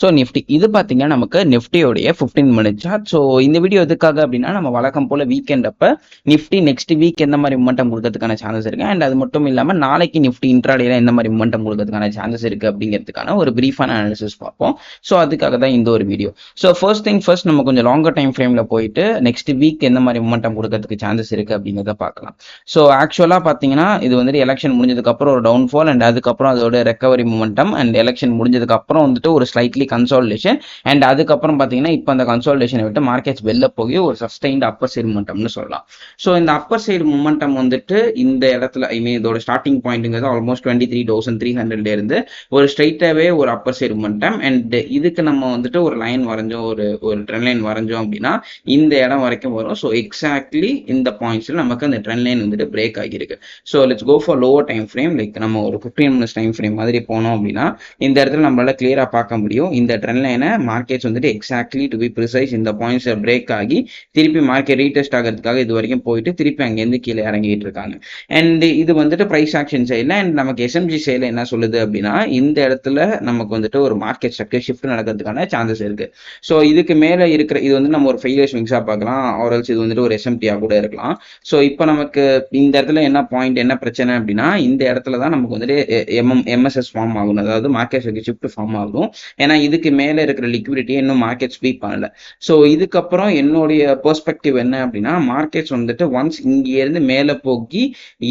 So Nifty இது பார்த்தீங்கன்னா நமக்கு நிஃப்டியோடைய ஃபிஃப்டீன் மினிட் சார்ட் ஸோ இந்த வீடியோ எதுக்காக அப்படின்னா நம்ம வழக்கம் போல் வீக்கெண்ட் அப்போ நிஃப்டி நெக்ஸ்ட் வீக் எந்த மாதிரி மூமெண்டம் கொடுக்கறதுக்கான சான்சஸ் இருக்குது அண்ட் அது மட்டும் இல்லாமல் நாளைக்கு நிஃப்டி இன்ட்ராடேல எந்த மாதிரி மூமெண்டம் கொடுக்கறதுக்கான சான்சஸ் இருக்கு அப்படிங்கிறதுக்கான ஒரு ப்ரீஃபான அனாலிசிஸ் பார்ப்போம். ஸோ அதுக்காக தான் இந்த ஒரு video so first thing first நம்ம கொஞ்சம் லாங்கர் டைம் ஃப்ரேமில் போயிட்டு நெக்ஸ்ட் வீக் எந்த மாதிரி மூமெண்டம் கொடுக்கறதுக்கு சான்சஸ் இருக்குது அப்படிங்கிறத பார்க்கலாம். ஸோ ஆக்சுவலாக பார்த்தீங்கன்னா இது வந்துட்டு எலெக்ஷன் முடிஞ்சதுக்கப்புறம் ஒரு டவுன்ஃபால் அண்ட் அதுக்கப்புறம் அதோட ரெக்கவரி மூமெண்டம் அண்ட் எலெக்ஷன் முடிஞ்சதுக்கப்புறம் வந்துட்டு ஒரு ஸ்லைட்லி கன்சாலிடேஷன் அண்ட் அதுக்கப்புறம் பார்த்தீங்கன்னா இப்போ அந்த கன்சாலிடேஷனை விட்டு மார்க்கெட்ஸ் வெளில போய் ஒரு சஸ்டைன்ட் அப்பர் சைடு மூமெண்டம்னு சொல்லலாம். ஸோ இந்த அப்பர் சைடு மூமெண்டம் வந்துட்டு இந்த இடத்துல ஐ மீன் இதோட starting பாயிண்ட்டுங்கிறது almost twenty three thousand three ஹண்ட்ரட்ல இருந்து ஒரு ஸ்ட்ரைட்டாகவே ஒரு அப்பர் சைடு மூமெண்டம் அண்ட் இதுக்கு நம்ம வந்துட்டு ஒரு லைன் வரைஞ்சோம் ஒரு ஒரு ட்ரெண்ட் லைன் வரைஞ்சோம் அப்படின்னா இந்த இடம் வரைக்கும் வரும். ஸோ எக்ஸாக்ட்லி இந்த பாயிண்ட்ஸில் நமக்கு அந்த ட்ரெண்ட் லைன் வந்துட்டு பிரேக் ஆகியிருக்கு. So let's go for lower time frame like நம்ம ஒரு ஃபிஃப்டீன் மினிட்ஸ் டைம் ஃப்ரேம் மாதிரி போனோம் அப்படின்னா இந்த இடத்துல நம்மளால கிளியராக பார்க்க முடியும். இந்த ட்ரெண்ட் லைனை மார்க்கெட்ஸ் வந்துட்டு எக்ஸாக்ட்லி டு பி ப்ரிசைஸ் இந்த பாயிண்ட்ஸை பிரேக் ஆகி திருப்பி மார்க்கெட் ரீடெஸ்ட் ஆகிறதுக்காக இது வரைக்கும் போயிட்டு திருப்பி அங்கேருந்து கீழே இறங்கிட்டு இருக்காங்க. அண்ட் இது வந்துட்டு ப்ரைஸ் ஆக்ஷன் சைடில் அண்ட் நமக்கு எஸ்எம்ஜி சைடில் என்ன சொல்லுது அப்படின்னா இந்த இடத்துல நமக்கு வந்துட்டு ஒரு மார்க்கெட் ஸ்ட்ரக்சர் ஷிஃப்ட் நடக்கிறதுக்கான சான்சஸ் இருக்கு. ஸோ இதுக்கு மேலே இருக்கிற இது வந்து நம்ம ஒரு ஃபெயிலியர் ஸ்விங்ஸாக பார்க்கலாம் ஆர்எல்ஸ் இது வந்துட்டு ஒரு எஸ்எம்டியாக கூட இருக்கலாம். ஸோ இப்போ நமக்கு இந்த இடத்துல என்ன பாயிண்ட் என்ன பிரச்சனை அப்படின்னா இந்த இடத்துல தான் நமக்கு வந்துட்டு எம்எம் எம்எஸ்எஸ் ஃபார்ம் ஆகும் அதாவது மார்க்கெட் ஷிஃப்ட் ஃபார்ம் ஆகும். ஏன்னா இதுக்கு மேலே இருக்கிற லிக்விடிட்டியை இன்னும் மார்க்கெட் ஸ்வீப் பண்ணல. ஸோ இதுக்கப்புறம் என்னுடைய பெர்ஸ்பெக்டிவ் என்ன அப்படின்னா மார்க்கெட்ஸ் வந்துட்டு ஒன்ஸ் இங்கேருந்து மேலே போக்கி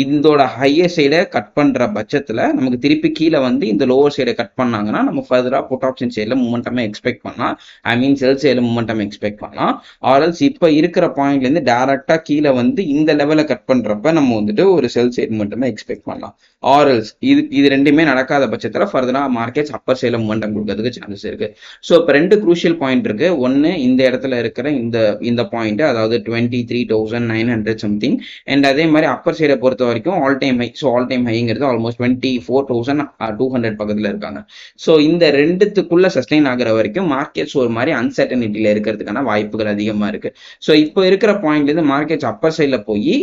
இதோட ஹையர் சைடை கட் பண்ணுற பட்சத்தில் நமக்கு திருப்பி கீழே வந்து இந்த லோவர் சைடை கட் பண்ணாங்கன்னா நம்ம ஃபர்தராக புட் ஆப்ஷன் சைடில் மூமெண்டமே எக்ஸ்பெக்ட் பண்ணலாம். ஐ மீன் செல் சைடில் மூமெண்டம் எக்ஸ்பெக்ட் பண்ணலாம். ஆர்எல்ஸ் இப்போ இருக்கிற பாயிண்ட்லேருந்து டேரெக்டாக கீழே வந்து இந்த லெவலில் கட் பண்ணுறப்ப நம்ம வந்துட்டு ஒரு செல் சைட் மூமெண்டமே எக்ஸ்பெக்ட் பண்ணலாம். ஆர்எல்ஸ் இது இது ரெண்டுமே நடக்காத பட்சத்தில் ஃபர்தராக மார்க்கெட்ஸ் அப்பர் சைடில் மூமெண்டம் கொடுக்கறதுக்கு சான்சஸ் இருக்கு. ஸோ இப்போ ரெண்டு குரூஷியல் பாயிண்ட் இருக்கு. ஒன்று இந்த இடத்துல இருக்கிற இந்த இந்த பாயிண்ட் அதாவது twenty three thousand nine hundred something and அதே மாதிரி அப்பர் சைடை பொறுத்த வரைக்கும் all time high so all time ஹைங்கிறது almost twenty four thousand two hundred பக்கத்தில் இருக்காங்க. ஸோ இந்த ரெண்டுத்துக்குள்ள சஸ்டெயின் ஆகிற வரைக்கும் மார்க்கெட்ஸ் ஒரு மாதிரி அன்சர்டனிட்டியில் இருக்கிறதுக்கான வாய்ப்புகள் அதிகமாக இருக்கு. ஸோ இப்போ இருக்கிற பாயிண்ட்லேருந்து மார்க்கெட்ஸ் அப்பர் சைடில் போய்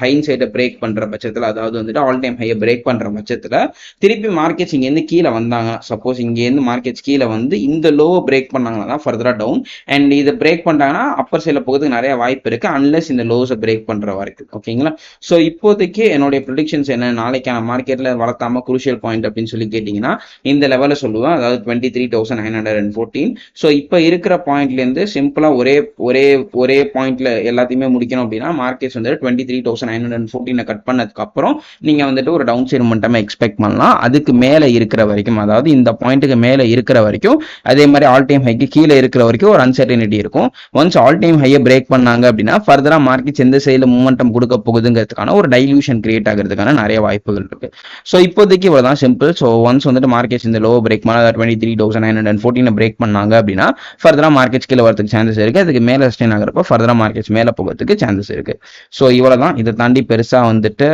ஹைன் சைடை பிரேக் பண்ணுற பட்சத்தில் அதாவது வந்துட்டு ஆல் டைம் ஹையை பிரேக் பண்ணுற பட்சத்தில் திருப்பி மார்க்கெட்ஸ் இங்கேருந்து கீழே வந்தாங்க. சப்போஸ் இங்கேருந்து மார்க்கெட்ஸ் கீழே வந்து இந்த லோவை பிரேக் பண்ணாங்கன்னா தான் ஃபர்தராக டவுன் அண்ட் இதை பிரேக் பண்ணிட்டாங்கன்னா அப்பர் சைடில் போகிறதுக்கு நிறைய வாய்ப்பு இருக்கு அன்லெஸ் இந்த லோஸை பிரேக் பண்ணுற வரைக்கும் ஓகேங்களா ஸோ இப்போதைக்கு என்னுடைய ப்ரொடிக்ஷன்ஸ் என்ன? நாளைக்கான மார்க்கெட்டில் வளர்த்தாம குரூஷியல் பாயிண்ட் அப்படின்னு சொல்லி கேட்டிங்கன்னா இந்த லெவலில் சொல்லுவேன். அதாவது twenty three thousand nine hundred and fourteen so இப்போ இருக்கிற பாயிண்ட்லேருந்து சிம்பிளாக ஒரே ஒரே ஒரே பாயிண்ட்ல எல்லாத்தையுமே முடிக்கணும் அப்படின்னா மார்க்கெட்ஸ் வந்து twenty three thousand nine hundred ஃபோர்டீனை cut பண்ணதுக்கு அப்புறம் நீங்கள் வந்துட்டு ஒரு டவுன் சைடு மட்டுமே எக்ஸ்பெக்ட் பண்ணலாம். அதுக்கு மேலே இருக்கிற வரைக்கும் அதாவது இந்த பாயிண்ட்டுக்கு மேலே இருக்கிற வரைக்கும் அதே மாதிரி ஆல் டைம் ஹைக்கு கீழே இருக்கிற வரைக்கும் ஒரு அன்சர்டனிட்டி இருக்கும். ஒன்ஸ் ஆல் டைம் ஹையை பிரேக் பண்ணாங்க அப்படின்னா ஃபர்தரா மார்க்கெட்ஸ் எந்த சைடில் மூமெண்டம் கொடுக்க போகுதுங்கிறதுக்கான ஒரு டைல்யூஷன் கிரியேட் ஆகிறதுக்கான நிறைய வாய்ப்புகள் இருக்கு. ஸோ இப்போதைக்கு இவ்வளவுதான் சிம்பிள் ஸோ ஒன்ஸ் வந்துட்டு மார்க்கெட்ஸ் இந்த லோ பிரேக் பண்ண twenty three thousand nine hundred ஃபோர்டீனை break பண்ணாங்க அப்படின்னா ஃபர்தரா மார்க்கெட்ஸ் கீழே வரதுக்கு சான்சஸ் இருக்கு. அதுக்கு மேலே ஸ்டெயின் ஆகிறப்ப ஃபர்தரா மார்க்கெட்ஸ் மேலே போகிறதுக்கு சான்சஸ் இருக்கு. ஸோ இவ்வளவுதான். இதை தாண்டி பெருசா வந்துட்டு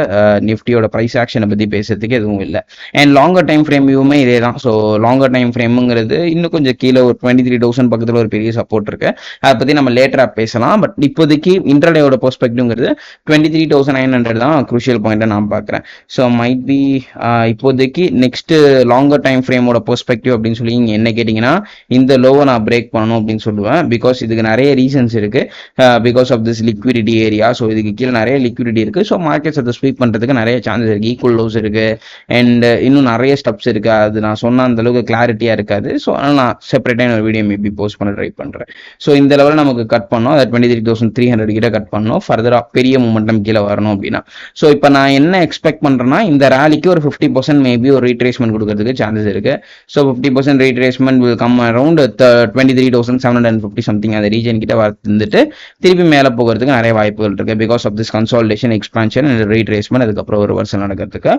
நிஃப்டியோட ப்ரைஸ் ஆக்ஷனை பத்தி பேசுறதுக்கு எதுவும் இல்லை. அண்ட் லாங்கர் டைம் ஃப்ரேம் வியூமே இதே தான் ஸோ லாங்கர் டைம் ஃப்ரேமுங்கிறது இன்னும் கொஞ்சம் கீழே ஒரு டுவெண்ட்டி த்ரீ தௌசண்ட் பக்கத்தில் ஒரு பெரிய சப்போர்ட் இருக்கு. அதை பற்றி நம்ம லேட்டராக பேசலாம். பட் இப்போதைக்கு இன்டர்டேயோட பெர்ஸ்பெக்டிவ்ங்கிறது twenty three thousand nine hundred தான் குரூஷியல் பாயிண்ட்டை நான் பார்க்குறேன். ஸோ மைட் பி uh, இப்போதைக்கு நெக்ஸ்ட் லாங்கர் டைம் ஃப்ரேமோட பெர்ஸ்பெக்டிவ் அப்படின்னு சொல்லி நீங்கள் என்ன கேட்டிங்கன்னா இந்த லோவை நான் பிரேக் பண்ணணும் அப்படின்னு சொல்லுவேன். பிகாஸ் இதுக்கு நிறைய ரீசன்ஸ் இருக்கு. Because of this liquidity area so இதுக்கு கீழே நிறைய லிக்விடிட்டி இருக்கு. ஸோ மார்க்கெட்ஸ் அதை ஸ்வீப் பண்ணுறதுக்கு நிறைய சான்சஸ் இருக்கு. ஈக்குவல் லோஸ் இருக்கு. அண்ட் இன்னும் நிறைய ஸ்டெப்ஸ் இருக்கு. அது நான் சொன்ன அந்த அளவுக்கு கிளாரிட்டியா இருக்காது. ஸோ அதனால் நான் செப்பரேட்டாக ஒரு வீடியோ மேபி போஸ்ட் பண்ண ட்ரை பண்ணுறேன் ஸோ இந்த லெவலில் நமக்கு கட் பண்ணோம். அதை twenty three thousand three hundred கிட்ட கட் பண்ணோம். ஃபர்தராக பெரிய மூமெண்டம் கீழே வரணும் அப்படின்னா. ஸோ இப்போ நான் என்ன எக்ஸ்பெக்ட் பண்ணுறேன்னா இந்த ரேலிக்கு ஒரு ஃபிஃப்டி பர்சன்ட் மேபி ஒரு ரீட்ரேஸ்மெண்ட் கொடுக்கறதுக்கு சான்சஸ் இருக்கு. So fifty percent retracement will come around twenty three thousand seven hundred fifty something அந்த ரீஜன் கிட்ட வந்துட்டு திருப்பி மேலே போகிறதுக்கு நிறைய வாய்ப்புகள் இருக்கு. Because of this consolidation expansion and retracement அதுக்கப்புறம் ஒரு வருஷம் நடக்கிறதுக்கு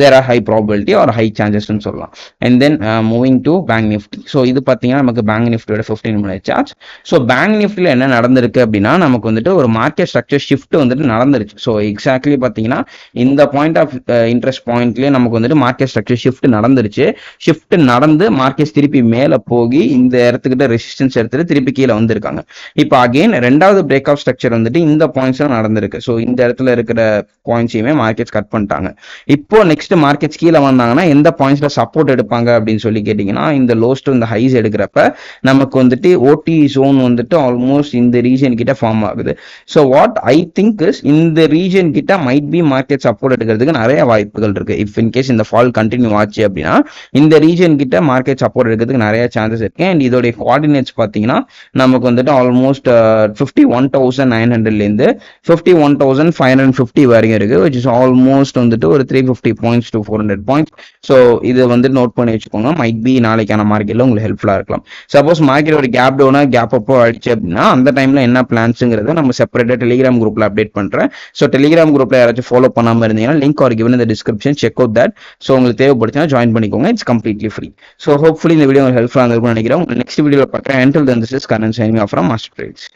there are high probability or high சான்சஸ்ன்னு சொல்லலாம். And then moving to bank Nifty so இது பார்த்தீங்கன்னா நமக்கு பேங்க் நிஃப்டியோட fifteen minute chart so bank நிஃப்டியில் என்ன நடந்திருக்கு அப்படின்னா நமக்கு வந்துட்டு ஒரு மார்க்கெட் ஸ்ட்ரக்சர் ஷிஃப்ட் வந்துட்டு நடந்துருச்சு. ஸோ எக்ஸாக்ட்லி பார்த்தீங்கன்னா இந்த பாயிண்ட் ஆஃப் இன்ட்ரெஸ்ட் பாயிண்ட்லேயே நமக்கு வந்துட்டு மார்க்கெட் ஸ்ட்ரக்சர் ஷிஃப்ட் நடந்துருச்சு. ஷிஃப்ட் நடந்து மார்க்கெட் திருப்பி மேலே போய் இந்த இடத்துக்கிட்ட ரெசிஸ்டன்ஸ் எடுத்துட்டு திருப்பி கீழே வந்திருக்காங்க. இப்போ அகெயின் ரெண்டாவது பிரேக் ஆஃப் ஸ்ட்ரக்சர் வந்துட்டு இந்த பாயிண்ட்ஸ்லாம் நடந்திருக்கு. ஸோ இந்த இடத்துல இருக்கிற பாயிண்ட்ஸையுமே மார்க்கெட்ஸ் கட் பண்ணிட்டாங்க. இப்போ நெக்ஸ்ட் மார்க்கெட்ஸ் கீழே வந்தாங்கன்னா எந்த பாயிண்ட்ஸ்ல சப்போர்ட் எடுப்பாங்க அப்படின்னு சொல்லி கேட்டிங்கன்னா இந்த லோஸ்ட் இந்த ஹைஸ் எடுக்கிறப்ப நமக்கு வந்துட்டு ஓடி ஜோன் வந்துட்டு ஆல்மோஸ்ட் இந்த ரீஜன் கிட்ட ஃபார்ம் ஆகுது. So what I think is இந்த ரீஜன் கிட்ட மைட் பி மார்க்கெட் சப்போர்ட் எடுக்கிறதுக்கு நிறைய வாய்ப்புகள் இருக்கு. இஃப் இன் கேஸ் இந்த ஃபால் கண்டினியூ ஆச்சு அப்படின்னா இந்த ரீஜன் கிட்ட மார்க்கெட் சப்போர்ட் எடுக்கிறதுக்கு நிறைய சான்சஸ் இருக்கு. அண்ட் இதோடைய கோஆர்டினேட்ஸ் பார்த்தீங்கன்னா நமக்கு வந்துட்டு almost fifty one thousand nine ஹண்ட்ரட்லேருந்து fifty one thousand five hundred fifty வரைக்கும் இருக்கு விச் இஸ் ஆல்மோஸ்ட் வந்துட்டு ஒரு three fifty points to four hundred points so இது வந்து நோட் பண்ணி வச்சுக்கோங்க. மைட் பி நாளைக்கான மார்க்கெட்ல உங்களுக்கு ஹெல்ப்ஃபுல்லாக இருக்கலாம். சப்போஸ் மார்க்கெட் ஒரு கேப் டவுனா கேப் அப்போ ஆயிடுச்சு அப்படின்னா அந்த டைம்ல என்ன பிளான்ஸுங்கிறத நம்ம செப்பரேட்டாக டெலிகிராம் குரூப்ல அப்டேட் பண்றேன். ஸோ டெலிகிராம் குரூப்ல யாராச்சும் ஃபாலோ பண்ணாம இருந்தீங்கன்னா லிங்க் ஆர் கிவன் இந்த description check out that so உங்களுக்கு தேவைப்படுச்சுன்னா ஜாயின் பண்ணிக்கோங்க. It's completely free so hopefully இந்த வீடியோ உங்களுக்கு ஹெல்ப்ஃபுல்லாக இருக்கும்னு நினைக்கிறேன். உங்களுக்கு நெக்ஸ்ட் வீடியோவில் பார்க்குறேன். Until then this is Karan signing off from Master Trades